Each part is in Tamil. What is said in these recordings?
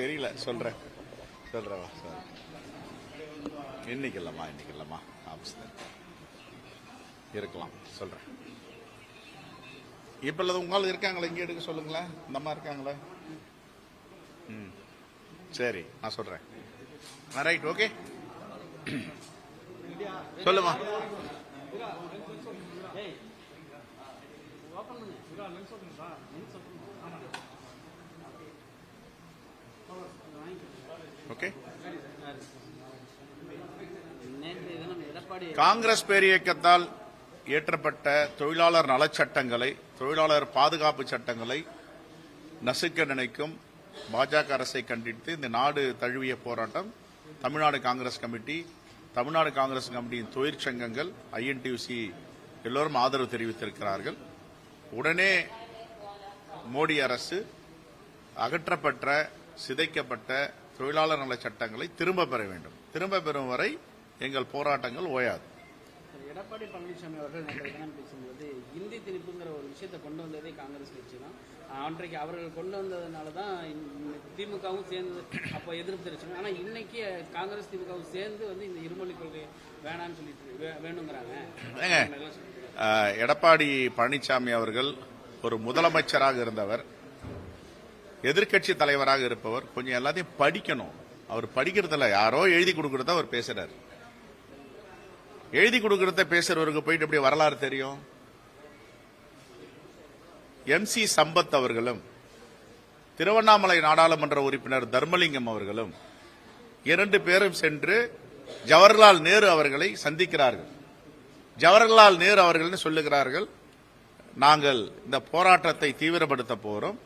தெரியல சொல்றேன். சொல்கிறேன் சார் இன்னைக்கு இல்லம்மா இன்னைக்கு இல்லம்மா ஆபீஸ்ல இருக்கலாம் சொல்றேன். இப்ப உங்களால் இருக்காங்களா? இங்க எடுக்க சொல்லுங்களேன். இந்த இருக்காங்களே? ம். சரி நான் சொல்றேன். ரைட் ஓகே சொல்லுமா. ஓகே நேற்று எடப்பாடி காங்கிரஸ் பேரியக்கத்தால் இயற்றப்பட்ட தொழிலாளர் நலச்சட்டங்களை தொழிலாளர் பாதுகாப்பு சட்டங்களை நசுக்க நினைக்கும் பாஜக அரசை கண்டித்து இந்த நாடு தழுவிய போராட்டம். Tamil Nadu Congress committee Tamil Nadu Congress கமிட்டியின் தொழிற்சங்கங்கள் ஐஎன்டியூசி எல்லோரும் ஆதரவு தெரிவித்திருக்கிறார்கள். உடனே மோடி அரசு அகற்றப்பட்ட சிதைக்கப்பட்ட தொழிலாளர் நல சட்டங்களை திரும்ப பெற வேண்டும். திரும்ப பெறும் வரை எங்கள் போராட்டங்கள் ஓயாது. எடப்பாடி பழனிசாமி அவர்கள் நேற்று பேசும்போது இந்தி திணிப்புங்கிற ஒரு விஷயத்தை கொண்டு வந்ததே காங்கிரஸ் கட்சி தான். அன்றைக்கு அவர்கள் கொண்டு வந்ததுனால தான் திமுகவும் சேர்ந்து அப்போ எதிர்ப்பு தெரிவிச்சாங்க ஆனால் இன்னைக்கு காங்கிரஸ் திமுகவும் சேர்ந்து வந்து இந்த இருமொழி கொள்கை வேணாம்னு சொல்லிட்டு வேணுங்கிறாங்க. எடப்பாடி பழனிசாமி அவர்கள் ஒரு முதலமைச்சராக இருந்தவர். எதிர்க்கட்சி தலைவராக இருப்பவர் கொஞ்சம் எல்லாத்தையும் படிக்கணும். அவர் படிக்கிறதுல யாரோ எழுதி கொடுக்கறத அவர் பேசுறார். எழுதி கொடுக்கறத பேசுறவருக்கு போயிட்டு எப்படி வரலாறு தெரியும்? எம் சி சம்பத் அவர்களும் திருவண்ணாமலை நாடாளுமன்ற உறுப்பினர் தர்மலிங்கம் அவர்களும் இரண்டு பேரும் சென்று ஜவஹர்லால் நேரு அவர்களை சந்திக்கிறார்கள். ஜவஹர்லால் நேரு அவர்கள் சொல்லுகிறார்கள் நாங்கள் இந்த போராட்டத்தை தீவிரப்படுத்த போறோம்.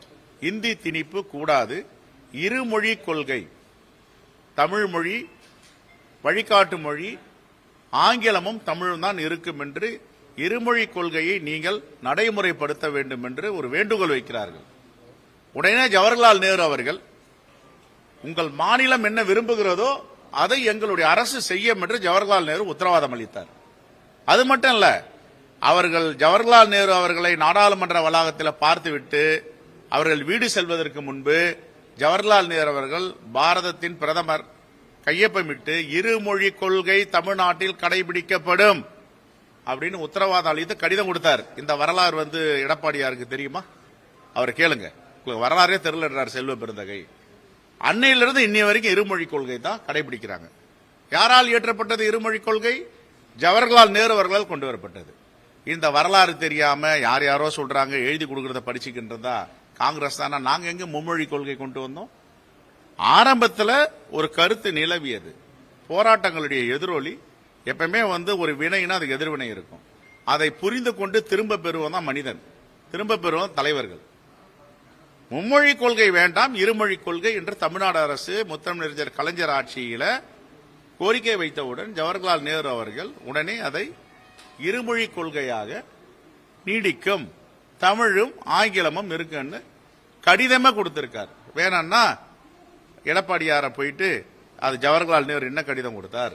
இந்தி திணிப்பு கூடாது. இருமொழி கொள்கை. தமிழ் மொழி வழிகாட்டு மொழி ஆங்கிலமும் தமிழும் தான் இருக்கும் என்று இருமொழி கொள்கையை நீங்கள் நடைமுறைப்படுத்த வேண்டும் என்று ஒரு வேண்டுகோள் வைக்கிறார்கள். உடனே ஜவஹர்லால் நேரு அவர்கள் உங்கள் மாநிலம் என்ன விரும்புகிறதோ அதை எங்களுடைய அரசு செய்யும் என்று ஜவஹர்லால் நேரு உத்தரவாதம் அளித்தார். அது மட்டும் இல்ல அவர்கள் ஜவஹர்லால் நேரு அவர்களை நாடாளுமன்ற வளாகத்தில் பார்த்துவிட்டு அவர்கள் வீடு செல்வதற்கு முன்பு ஜவஹர்லால் நேரு அவர்கள் பாரதத்தின் பிரதமர் கையொப்பமிட்டு இருமொழி கொள்கை தமிழ்நாட்டில் கடைபிடிக்கப்படும் அப்படின்னு உத்தரவாதம் அளித்து கடிதம் கொடுத்தார். இந்த வரலாறு வந்து எடப்பாடியாருக்கு தெரியுமா? அவர் கேளுங்க. உங்களுக்கு வரலாறே தெரியலன்றார் செல்வ பெருந்தகை. அன்னையிலிருந்து இன்னைய வரைக்கும் இருமொழி கொள்கை தான் கடைபிடிக்கிறாங்க. யாரால் இயற்றப்பட்டது இருமொழி கொள்கை? ஜவஹர்லால் நேரு அவர்களால் கொண்டு வரப்பட்டது. இந்த வரலாறு தெரியாம யார் யாரோ சொல்றாங்க எழுதி கொடுக்கறத படிச்சுக்கின்றதா காங்கிரஸ் தானே? நாங்க எங்க மும்மொழி கொள்கை கொண்டு வந்தோம்? ஆரம்பத்தில் ஒரு கருத்து நிலவியது. போராட்டங்களுடைய எதிரொலி எப்பவுமே வந்து ஒரு வினைனா அதுக்கு எதிர்வினை இருக்கும். அதை புரிந்து கொண்டு திரும்ப பெறுவன் தான் மனிதன். திரும்ப பெறுவன் தலைவர்கள். மும்மொழி கொள்கை வேண்டாம் இருமொழி கொள்கை என்று தமிழ்நாடு அரசு முத்தமிழறிஞர் கலைஞர் ஆட்சியில கோரிக்கை வைத்தவுடன் ஜவஹர்லால் நேரு அவர்கள் உடனே அதை இருமொழி கொள்கையாக நீடிக்கும். தமிழும் ஆங்கிலமும் இருக்குன்னு கடிதமா கொடுத்திருக்கார். வேணாம்னா எடப்பாடியார போயிட்டு அது ஜவஹர்லால் நேரு என்ன கடிதம் கொடுத்தார்?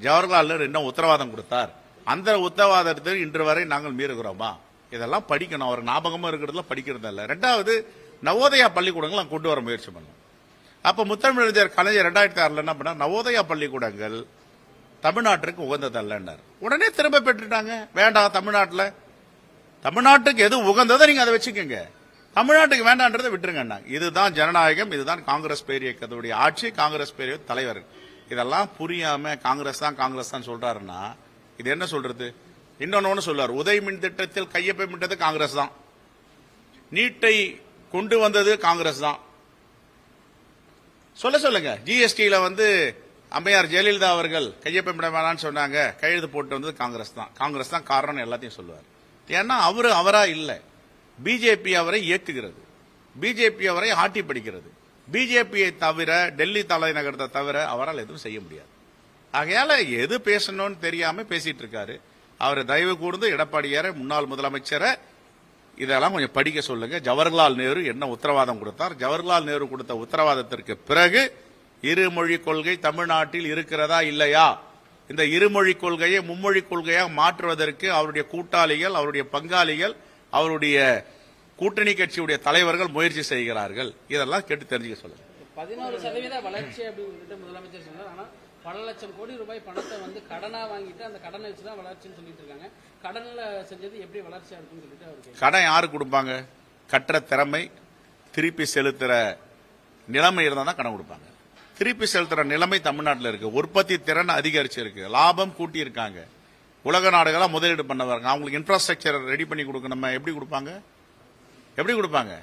ஜவஹர்லால் நேரு என்ன உத்தரவாதம் கொடுத்தார்? அந்த உத்தரவாதத்தை இன்று வரை நாங்கள் மீறுகிறோமா? இதெல்லாம் படிக்கணும். அவர் ஞாபகமா இருக்கிறதுல படிக்கிறது இல்லை. ரெண்டாவது நவோதயா பள்ளிக்கூடங்கள் கொண்டு வர முயற்சி பண்ணோம். அப்ப முத்தமிழறிஞர் கலைஞர் ரெண்டாயிரத்தி ஆறுல என்ன பண்ணால் நவோதயா பள்ளிக்கூடங்கள் தமிழ்நாட்டிற்கு உகந்ததல்லன்னார். உடனே திரும்ப பெற்றுட்டாங்க. வேண்டாம் தமிழ்நாட்டில். தமிழ்நாட்டுக்கு எது உகந்ததோ நீங்க அதை வச்சுக்கோங்க. தமிழ்நாட்டுக்கு வேண்டான்றதை விட்டுருங்க இதுதான் ஜனநாயகம் இதுதான் காங்கிரஸ் பேரியக்கத்துடைய ஆட்சி காங்கிரஸ் பேரிய தலைவர். இதெல்லாம் புரியாம காங்கிரஸ் தான் காங்கிரஸ் தான் சொல்றாருன்னா இது என்ன சொல்றது? இன்னொன்னு ஒண்ணு சொல்றாரு. உதய் மின் திட்டத்தில் கையொப்பமிட்டது காங்கிரஸ் தான். நீட்டை கொண்டு வந்தது காங்கிரஸ் தான். சொல்ல சொல்லுங்க. ஜிஎஸ்டியில வந்து அம்மையார் ஜெயலலிதா அவர்கள் கையொப்பமிட வேணாம்னு சொன்னாங்க. கையெழுத்து போட்டு வந்தது காங்கிரஸ் தான். காங்கிரஸ் தான் காரணம் எல்லாத்தையும் சொல்லுவார். ஏன்னா அவரு அவரா இல்லை. பிஜேபி அவரை இயக்குகிறது. பிஜேபி அவரை ஆட்டி படிக்கிறது. பிஜேபியை தவிர டெல்லி தலைநகரத்தை தவிர அவரால் எதுவும் செய்ய முடியாது. ஆகையால எது பேசணும்னு தெரியாம பேசிட்டு இருக்காரு. அவர் தயவு கூர்ந்து எடப்பாடியார முன்னாள் முதலமைச்சரை இதெல்லாம் கொஞ்சம் படிக்க சொல்லுங்க. ஜவஹர்லால் நேரு என்ன உத்தரவாதம் கொடுத்தார்? ஜவஹர்லால் நேரு கொடுத்த உத்தரவாதத்திற்கு பிறகு இருமொழி கொள்கை தமிழ்நாட்டில் இருக்கிறதா இல்லையா? இந்த இருமொழி கொள்கையை மும்மொழி கொள்கையாக மாற்றுவதற்கு அவருடைய கூட்டாளிகள் அவருடைய பங்காளிகள் அவருடைய கூட்டணி கட்சியுடைய தலைவர்கள் முயற்சி செய்கிறார்கள். இதெல்லாம் கேட்டு தெரிஞ்சுக்க சொல்லுங்க. பதினோரு சதவீத வளர்ச்சி அப்படின்னு முதலமைச்சர் சொன்னார். ஆனா பல லட்சம் கோடி ரூபாய் பணத்தை வந்து கடனா வாங்கிட்டு அந்த கடனை வச்சுதான் வளர்ச்சின்னு சொல்லிட்டு இருக்காங்க. கடன்ல செஞ்சது எப்படி வளர்ச்சியா இருக்குன்னு சொல்லிட்டு அவர் கேட்கிறார். கடன் யாரு கொடுப்பாங்க? கட்டுற திறமை திருப்பி செலுத்துற நிலைமை இருந்தா தான் கடன் கொடுப்பாங்க. திருப்பி செலுத்துற நிலைமை தமிழ்நாட்டில் இருக்கு. உற்பத்தி திறன் அதிகரிச்சிருக்கு. லாபம் கூட்டி இருக்காங்க உலக நாடுகளாக முதலீடு பண்ண வராங்க அவங்களுக்கு இன்ஃப்ராஸ்ட்ரக்சர் ரெடி பண்ணி கொடுக்க நம்ம எப்படி கொடுப்பாங்க? எப்படி கொடுப்பாங்க?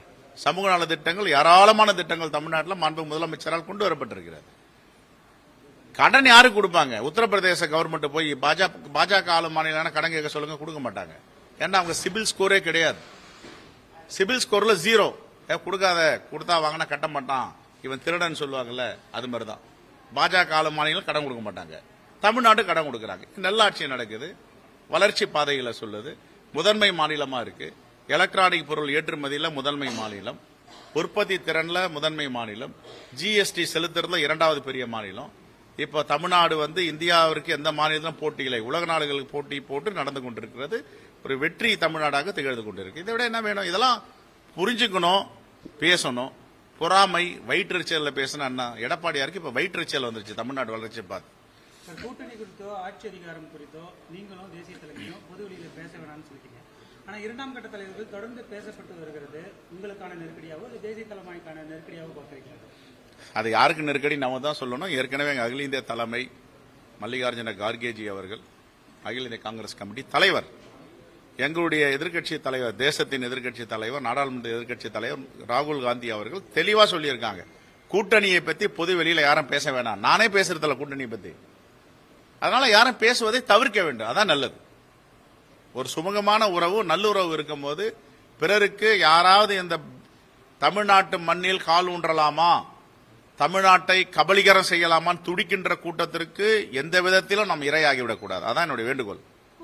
சமூக நல திட்டங்கள் ஏராளமான திட்டங்கள் தமிழ்நாட்டில் மாண்பு முதலமைச்சரால் கொண்டு வரப்பட்டிருக்கிறது. கடன் யாருக்கு கொடுப்பாங்க? உத்தரப்பிரதேச கவர்மெண்ட் போய் பாஜக பாஜக ஆளும் மாநிலான கடன் கேட்க சொல்லுங்க கொடுக்க மாட்டாங்க. ஏன்னா அவங்க சிபில் ஸ்கோரே கிடையாது. சிபில் ஸ்கோர்ல ஜீரோ கொடுக்காத கொடுத்தா வாங்கினா கட்ட மாட்டான். இவன் திருடன் சொல்லுவாங்கல்ல அது மாதிரி தான் பாஜக ஆளும் மாநிலம் கடன் கொடுக்க மாட்டாங்க. தமிழ்நாடு கடன் கொடுக்குறாங்க. நல்லாட்சி நடக்குது. வளர்ச்சி பாதையில் சொல்லுது. முதன்மை மாநிலமாக இருக்கு. எலக்ட்ரானிக் பொருள் ஏற்றுமதியில் முதன்மை மாநிலம். உற்பத்தி திறனில் முதன்மை மாநிலம். ஜிஎஸ்டி செலுத்துறதுல இரண்டாவது பெரிய மாநிலம். இப்போ தமிழ்நாடு வந்து இந்தியாவிற்கு எந்த மாநிலத்திலும் போட்டி உலக நாடுகளுக்கு போட்டி போட்டு நடந்து கொண்டிருக்கிறது. ஒரு வெற்றி தமிழ்நாடாக திகழ்ந்து கொண்டிருக்கு. இதை விட என்ன வேணும்? இதெல்லாம் புரிஞ்சுக்கணும் பேசணும். பொறாமை வயிற்றுச்சலில் பேசினா அண்ணா எடப்பாடியாருக்கு இப்போ வயிற்றுச்சல் வந்துருச்சு. தமிழ்நாடு வளர்ச்சி பார்த்து. கூட்டணி குறித்தோ ஆட்சி அதிகாரம் குறித்தோ நீங்களும் தேசிய தலைமையும் பொது வெளியில பேச வேணாம்னு சொல்லிட்டீங்க. ஆனா இரண்டாம் கட்ட தலைவர்கள் தொடர்ந்து பேசப்பட்டு வருகிறது. உங்களுக்கான நெருக்கடியாவோ இல்லை தேசிய தலைமைக்கான நெருக்கடியாவோ பார்க்குறீங்களா? அது யாருக்கு நெருக்கடி? நம்ம தான் சொல்லணும். ஏற்கனவே அகில இந்திய தலைமை மல்லிகார்ஜுன கார்கேஜி அவர்கள் அகில இந்திய காங்கிரஸ் கமிட்டி தலைவர் எங்களுடைய எதிர்க்கட்சி தலைவர் தேசத்தின் எதிர்க்கட்சி தலைவர் நாடாளுமன்ற எதிர்க்கட்சி தலைவர் ராகுல் காந்தி அவர்கள் தெளிவா சொல்லியிருக்காங்க. கூட்டணியை பத்தி பொது வெளியில யாரும் பேச வேணாம். நானே பேசுறதில்ல கூட்டணியை பத்தி. அதனால யாரும் பேசுவதை தவிர்க்க வேண்டும். அதான் நல்லது. ஒரு சுமூகமான உறவு நல்லுறவு இருக்கும்போது பிறருக்கு யாராவது இந்த தமிழ்நாட்டு மண்ணில் கால் ஊன்றலாமா? தமிழ்நாட்டை கபலீகரம் செய்யலாமான்னு துடிக்கின்ற கூட்டத்திற்கு எந்த விதத்திலும் நாம் இரையாகிவிடக் கூடாது. அதான் என்னுடைய வேண்டுகோள்.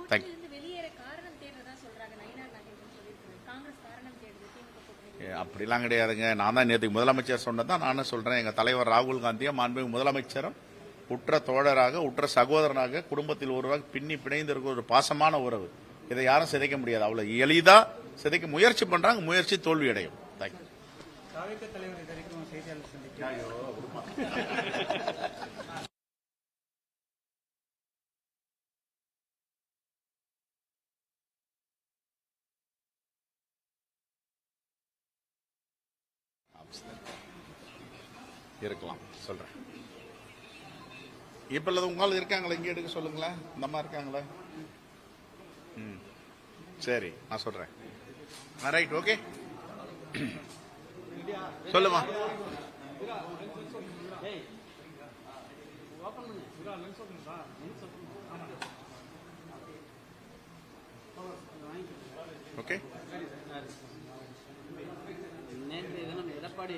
தேங்க்யூ அப்படிலாம் கிடையாதுங்க. நான் தான் நேற்று முதலமைச்சர் சொன்னதான் நானும் சொல்றேன். எங்க தலைவர் ராகுல் காந்தியும் மாண்புமிகு முதலமைச்சரும் உற்ற தோழராக உற்ற சகோதரனாக குடும்பத்தில் ஒருவராக பின்னி பிணைந்து இருக்கிற ஒரு பாசமான உறவு. இதை யாரும் சிதைக்க முடியாது. அவ்வளவு எளிதா சிதைக்க முயற்சி பண்றாங்க. முயற்சி தோல்வி அடையும் தேங்க்யூ இருக்கலாம். சொல்றேன். இப்ப இல்லது உங்களால் இருக்காங்களா? இங்க எடுக்க சொல்லுங்களேன். இந்த மாதிரி இருக்காங்களா? ம். சரி நான் சொல்றேன். ரைட் ஓகே சொல்லுமா. ஓகே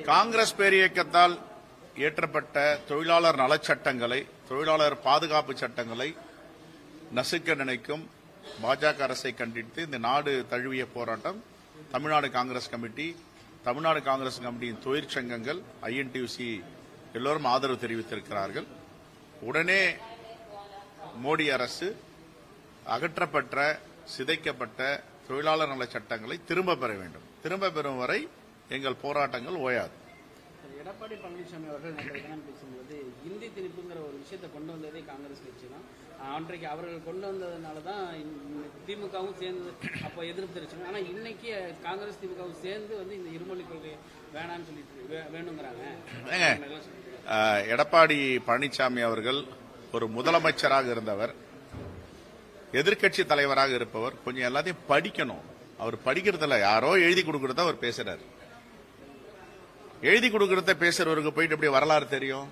காங்கிரஸ் பேரியக்கத்தால் இயற்றப்பட்ட தொழிலாளர் நலச்சட்டங்களை தொழிலாளர் பாதுகாப்பு சட்டங்களை நசுக்க நினைக்கும் பாஜக அரசை கண்டித்து இந்த நாடு தழுவிய போராட்டம் Tamil Nadu Congress committee Tamil Nadu Congress கமிட்டியின் தொழிற்சங்கங்கள் ஐஎன்டியூசி எல்லோரும் ஆதரவு தெரிவித்திருக்கிறார்கள். உடனே மோடி அரசு அகற்றப்பட்ட சிதைக்கப்பட்ட தொழிலாளர் நல சட்டங்களை திரும்ப பெற வேண்டும். திரும்ப பெறும் வரை எங்கள் போராட்டங்கள் ஓயாது. எடப்பாடி பழனிசாமி அவர்கள் நேற்று பேசும்போது இந்தி திணிப்புங்கிற ஒரு விஷயத்தை கொண்டு வந்ததே காங்கிரஸ் கட்சி தான். அன்றைக்கு அவர்கள் கொண்டு வந்ததுனால தான் திமுகவும் சேர்ந்து அப்போ எதிர்ப்பு தெரிவிச்சாங்க. ஆனால் இன்னைக்கு காங்கிரஸ் திமுகவும் சேர்ந்து வந்து இந்த இருமொழி கொள்கை வேணாம்னு சொல்லிட்டு வே- வேணுங்கிறாங்க. எடப்பாடி பழனிசாமி அவர்கள் ஒரு முதலமைச்சராக இருந்தவர் எதிர்க்கட்சி தலைவராக இருப்பவர் கொஞ்சம் எல்லாத்தையும் படிக்கணும். அவர் படிக்கிறதுல யாரோ எழுதி கொடுக்கறத அவர் பேசுறாரு. எழுதி கொடுக்கறத பேசுறவருக்கு போயிட்டு எப்படி வரலாறு தெரியும்?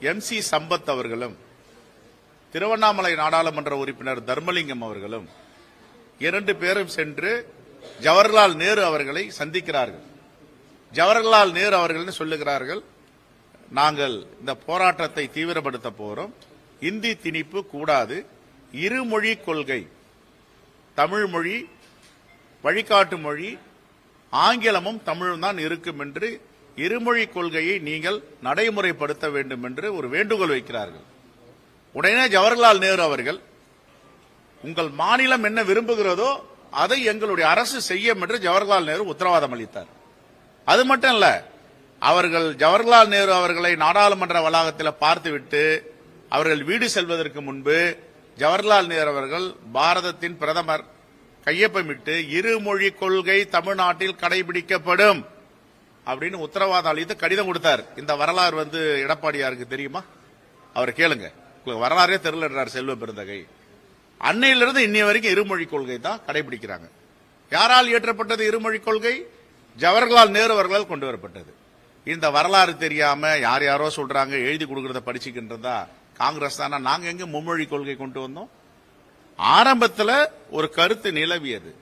எம் சி சம்பத் அவர்களும் திருவண்ணாமலை நாடாளுமன்ற உறுப்பினர் தர்மலிங்கம் அவர்களும் இரண்டு பேரும் சென்று ஜவஹர்லால் நேரு அவர்களை சந்திக்கிறார்கள். ஜவஹர்லால் நேரு அவர்கள் சொல்லுகிறார்கள் நாங்கள் இந்த போராட்டத்தை தீவிரப்படுத்த போறோம். இந்தி திணிப்பு கூடாது. இருமொழி கொள்கை தமிழ் மொழி வழிகாட்டு மொழி ஆங்கிலமும் தமிழும் தான் இருக்கும் என்று இருமொழி கொள்கையை நீங்கள் நடைமுறைப்படுத்த வேண்டும் என்று ஒரு வேண்டுகோள் வைக்கிறார்கள். உடனே ஜவஹர்லால் நேரு அவர்கள் உங்கள் மாநிலம் என்ன விரும்புகிறதோ அதை எங்களுடைய அரசு செய்யும் என்று ஜவஹர்லால் நேரு உத்தரவாதம் அளித்தார். அது மட்டும் இல்ல அவர்கள் ஜவஹர்லால் நேரு அவர்களை நாடாளுமன்ற வளாகத்தில் பார்த்துவிட்டு அவர்கள் வீடு செல்வதற்கு முன்பு ஜவஹர்லால் நேரு அவர்கள் பாரதத்தின் பிரதமர் கையொப்பமிட்டு இருமொழி கொள்கை தமிழ்நாட்டில் கடைபிடிக்கப்படும் அப்படின்னு உத்தரவாதம் அளித்து கடிதம் கொடுத்தார். இந்த வரலாறு வந்து எடப்பாடியாருக்கு தெரியுமா? அவர் கேளுங்க. வரலாறே தெரியலன்றார் செல்வ பெருந்தகை. அன்னையிலிருந்து இன்னைய வரைக்கும் இருமொழி கொள்கை தான் கடைபிடிக்கிறாங்க. யாரால் இயற்றப்பட்டது இருமொழி கொள்கை? ஜவஹர்லால் நேரு அவர்களால் கொண்டு வரப்பட்டது. இந்த வரலாறு தெரியாம யார் யாரோ சொல்றாங்க எழுதி கொடுக்கறத படிச்சுக்கின்றதா காங்கிரஸ் தானே? நாங்க எங்க மும்மொழி கொள்கை கொண்டு வந்தோம்? ஆரம்பத்தில் ஒரு கருத்து நிலவியது.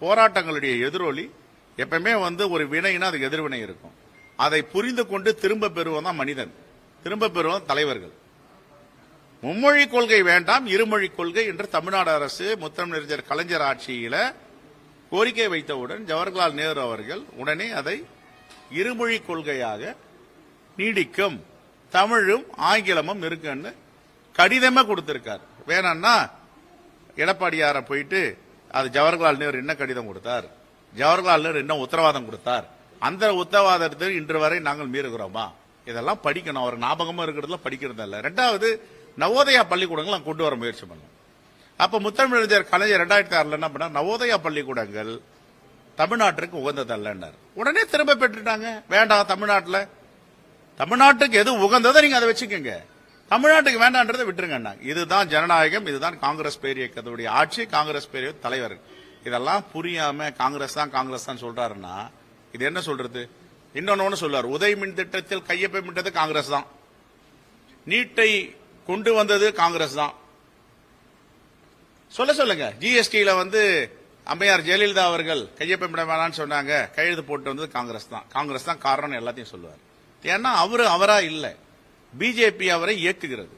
போராட்டங்களுடைய எதிரொலி எப்பவுமே வந்து ஒரு வினைனா அது எதிர்வினை இருக்கும். அதை புரிந்து கொண்டு திரும்ப பெறுவன் தான் மனிதன். திரும்ப பெறுவன் தலைவர்கள். மும்மொழி கொள்கை வேண்டாம் இருமொழி கொள்கை என்று தமிழ்நாடு அரசு முத்தமிழறிஞர் கலைஞர் ஆட்சியில கோரிக்கை வைத்தவுடன் ஜவஹர்லால் நேரு அவர்கள் உடனே அதை இருமொழி கொள்கையாக நீடிக்கும் தமிழும் ஆங்கிலமும் இருக்குன்னு கடிதமே கொடுத்திருக்கார். வேணாம்னா எடப்பாடியார போயிட்டு அது ஜவஹர்லால் நேரு என்ன கடிதம் கொடுத்தார்? ஜவஹர்லால் நேரு என்ன உத்தரவாதம் கொடுத்தார்? அந்த உத்தரவாதத்தை இன்று வரை நாங்கள் மீறுகிறோமா? இதெல்லாம் படிக்கணும். அவர் ஞாபகமா இருக்கிறதுல படிக்கிறது இல்லை. ரெண்டாவது நவோதயா பள்ளிக்கூடங்கள் நான் கொண்டு வர முயற்சி பண்ணோம். அப்ப முத்தமிழறிஞர் கலைஞர் ரெண்டாயிரத்தி ஆறுல என்ன பண்ணார்? நவோதயா பள்ளிக்கூடங்கள் தமிழ்நாட்டிற்கு உகந்ததல்லன்னார் உடனே திரும்ப பெற்றுட்டாங்க. வேண்டாம் தமிழ்நாட்டில். தமிழ்நாட்டுக்கு எது உகந்ததோ நீங்க அதை வச்சுக்கோங்க. தமிழ்நாட்டுக்கு வேண்டான்றதை விட்டுருங்கண்ணா இதுதான் ஜனநாயகம் இதுதான் காங்கிரஸ் பேரியக்கத்துடைய ஆட்சி காங்கிரஸ் பேரிய தலைவர். இதெல்லாம் புரியாம காங்கிரஸ் தான் காங்கிரஸ் தான் சொல்றாருன்னா இது என்ன சொல்றது? இன்னொன்னு சொல்லுவார் உதய் மின் திட்டத்தில் கையொப்பமிட்டது காங்கிரஸ் தான். நீட்டை கொண்டு வந்தது காங்கிரஸ் தான். சொல்ல சொல்லுங்க. ஜிஎஸ்டியில வந்து அம்மையார் ஜெயலலிதா அவர்கள் கையொப்பமிட வேணாம்னு சொன்னாங்க. கையெழுத்து போட்டு வந்தது காங்கிரஸ் தான். காங்கிரஸ் தான் காரணம் எல்லாத்தையும் சொல்லுவார். ஏன்னா அவரு அவரா இல்லை. பிஜேபி அவரை இயக்குகிறது.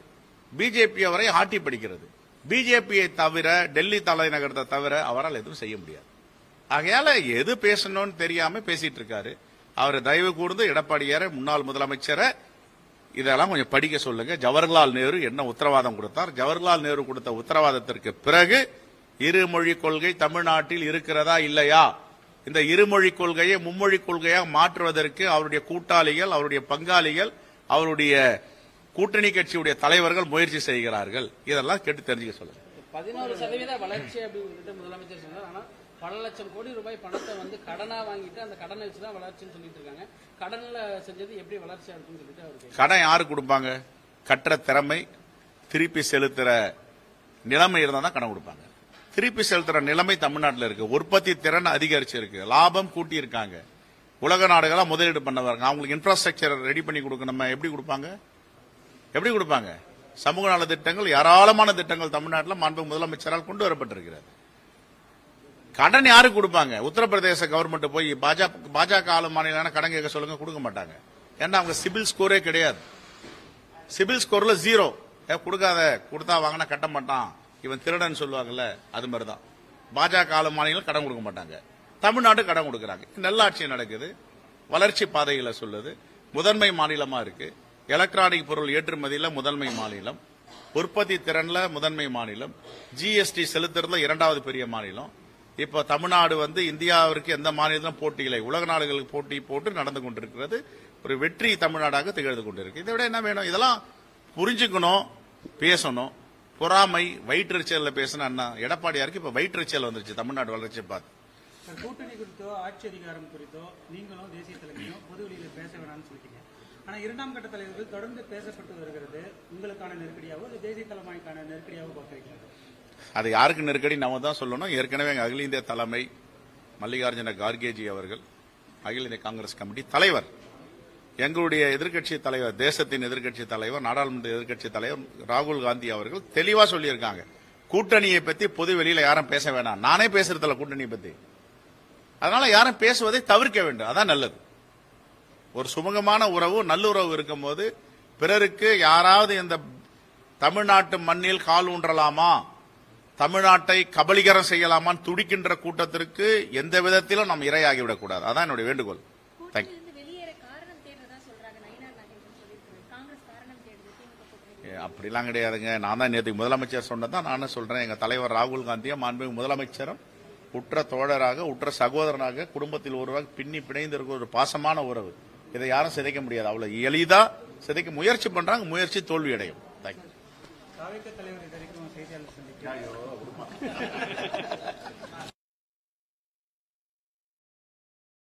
பிஜேபி அவரை ஆட்டி படிக்கிறது. பிஜேபியை தவிர டெல்லி தலைநகரத்தை தவிர அவரால் எதுவும் செய்ய முடியாது. ஆகையால எது பேசணும்னு தெரியாம பேசிட்டு இருக்காரு. அவர் தயவு கூர்ந்து எடப்பாடியார முன்னாள் முதலமைச்சரை இதெல்லாம் கொஞ்சம் படிக்க சொல்லுங்க. ஜவஹர்லால் நேரு என்ன உத்தரவாதம் கொடுத்தார்? ஜவஹர்லால் நேரு கொடுத்த உத்தரவாதத்திற்கு பிறகு இருமொழி கொள்கை தமிழ்நாட்டில் இருக்கிறதா இல்லையா? இந்த இருமொழி கொள்கையை மும்மொழி கொள்கையாக மாற்றுவதற்கு அவருடைய கூட்டாளிகள் அவருடைய பங்காளிகள் அவருடைய கூட்டணி கட்சியுடைய தலைவர்கள் முயற்சி செய்கிறார்கள். இதெல்லாம் கேட்டு தெரிஞ்சுக்க சொல்லுங்க. பதினோரு சதவீத வளர்ச்சி அப்படின்னு முதலமைச்சர் சொன்னார். ஆனா பல லட்சம் கோடி ரூபாய் பணத்தை வந்து கடனா வாங்கிட்டு அந்த கடனை வச்சுதான் வளர்ச்சின்னு சொல்லிட்டு இருக்காங்க. கடன்ல செஞ்சது எப்படி வளர்ச்சியா இருக்கும்னு சொல்லிட்டு அவர் கேட்கிறார். கடன் யாரு கொடுப்பாங்க? கட்டுற திறமை திருப்பி செலுத்துற நிலைமை இருந்தா தான் கடன் கொடுப்பாங்க. திருப்பி செலுத்துற நிலைமை தமிழ்நாட்டில் இருக்கு. உற்பத்தி திறன் அதிகரிச்சு இருக்கு லாபம் கூட்டி இருக்காங்க உலக நாடுகளாக முதலீடு பண்ண வராங்க அவங்களுக்கு இன்ஃப்ராஸ்ட்ரக்சர் ரெடி பண்ணி கொடுக்கணும் எப்படி கொடுப்பாங்க? எப்படி கொடுப்பாங்க? சமூக நல திட்டங்கள் ஏராளமான திட்டங்கள் தமிழ்நாட்டில் மாண்பு முதலமைச்சரால் கொண்டு வரப்பட்டிருக்கிறது. கடன் யாருக்கு கொடுப்பாங்க? உத்தரப்பிரதேச கவர்மெண்ட் போய் பாஜக பாஜக ஆளும் மாநிலான கடன் கேட்க சொல்லுங்க கொடுக்க மாட்டாங்க. ஏன்னா அவங்க சிபில் ஸ்கோரே கிடையாது. சிபில் ஸ்கோர்ல ஜீரோ கொடுக்காத கொடுத்தா வாங்கினா கட்ட மாட்டான். இவன் திருடன் சொல்லுவாங்கல்ல அது மாதிரி தான் பாஜக ஆளும் மாநிலம் கடன் கொடுக்க மாட்டாங்க. தமிழ்நாடு கடன் கொடுக்கறாங்க. நல்லாட்சி நடக்குது. வளர்ச்சி பாதைகளை சொல்லுது. முதன்மை மாநிலமா இருக்கு. எலக்ட்ரானிக் பொருள் ஏற்றுமதியில முதன்மை மாநிலம். உற்பத்தி திறன்ல முதன்மை மாநிலம். ஜிஎஸ்டி செலுத்துறதுல இரண்டாவது பெரிய மாநிலம். இப்போ தமிழ்நாடு வந்து இந்தியாவிற்கு எந்த மாநிலத்திலும் போட்டி இல்லை. உலக நாடுகளுக்கு போட்டி போட்டு நடந்து கொண்டிருக்கிறது. ஒரு வெற்றி தமிழ்நாடாக திகழ்ந்து கொண்டிருக்கு. இதை விட என்ன வேணும்? இதெல்லாம் புரிஞ்சுக்கணும் பேசணும். பொறாமை வயிற்றுச்சல்ல பேசணும் அண்ணா எடப்பாடியாருக்கு இப்ப வயிற்றுச்சல் வந்துருச்சு. தமிழ்நாடு வளர்ச்சி பார்த்து. கூட்டணி குறித்தோ ஆட்சி அதிகாரம் குறித்தோ நீங்களும் தேசிய தலைமையும் பொது வெளியில் பேச வேணாம்னு சொல்லிட்டீங்க. ஆனால் இரண்டாம் கட்ட தலைவர்கள் தொடர்ந்து பேசப்பட்டு வருகிறது. உங்களுக்கான நெருக்கடியாவோ இல்லை தேசிய தலைமைக்கான நெருக்கடியாவோ பார்க்குறீங்க அது யாருக்கு நெருக்கடி? நம்ம தான் சொல்லணும். ஏற்கனவே அகில இந்திய தலைமை மல்லிகார்ஜுன கார்கேஜி அவர்கள் அகில இந்திய காங்கிரஸ் கமிட்டி தலைவர் எங்களுடைய எதிர்கட்சி தலைவர் தேசத்தின் எதிர்கட்சி தலைவர் நாடாளுமன்ற எதிர்கட்சி தலைவர் ராகுல் காந்தி அவர்கள் தெளிவா சொல்லியிருக்காங்க. கூட்டணியை பத்தி பொது வெளியில யாரும் பேச வேணாம். நானே பேசுறதில்ல கூட்டணியை பத்தி. அதனால யாரும் பேசுவதை தவிர்க்க வேண்டும். அதான் நல்லது. ஒரு சுமூகமான உறவு நல்லுறவு இருக்கும்போது பிறருக்கு யாராவது இந்த தமிழ்நாட்டு மண்ணில் கால் ஊன்றலாமா? தமிழ்நாட்டை கபலீகரம் செய்யலாமான்னு துடிக்கின்ற கூட்டத்திற்கு எந்த விதத்திலும் நாம் இரையாகிவிடக் கூடாது. அதான் என்னுடைய வேண்டுகோள். தேங்க்யூ அப்படிலாம் கிடையாதுங்க. நான் தான் நேற்று முதலமைச்சர் சொன்னதான் நானும் சொல்றேன்? எங்க தலைவர் ராகுல் காந்தியும் மாண்புமிகு முதலமைச்சரும் உற்ற தோழராக உற்ற சகோதரனாக குடும்பத்தில் ஒருவராக பின்னி பிணைந்து இருக்கிற ஒரு பாசமான உறவு. இதை யாரும் சிதைக்க முடியாது. அவ்வளவு எளிதா சிதைக்க முயற்சி பண்றாங்க. முயற்சி தோல்வி அடையும் தேங்க்யூ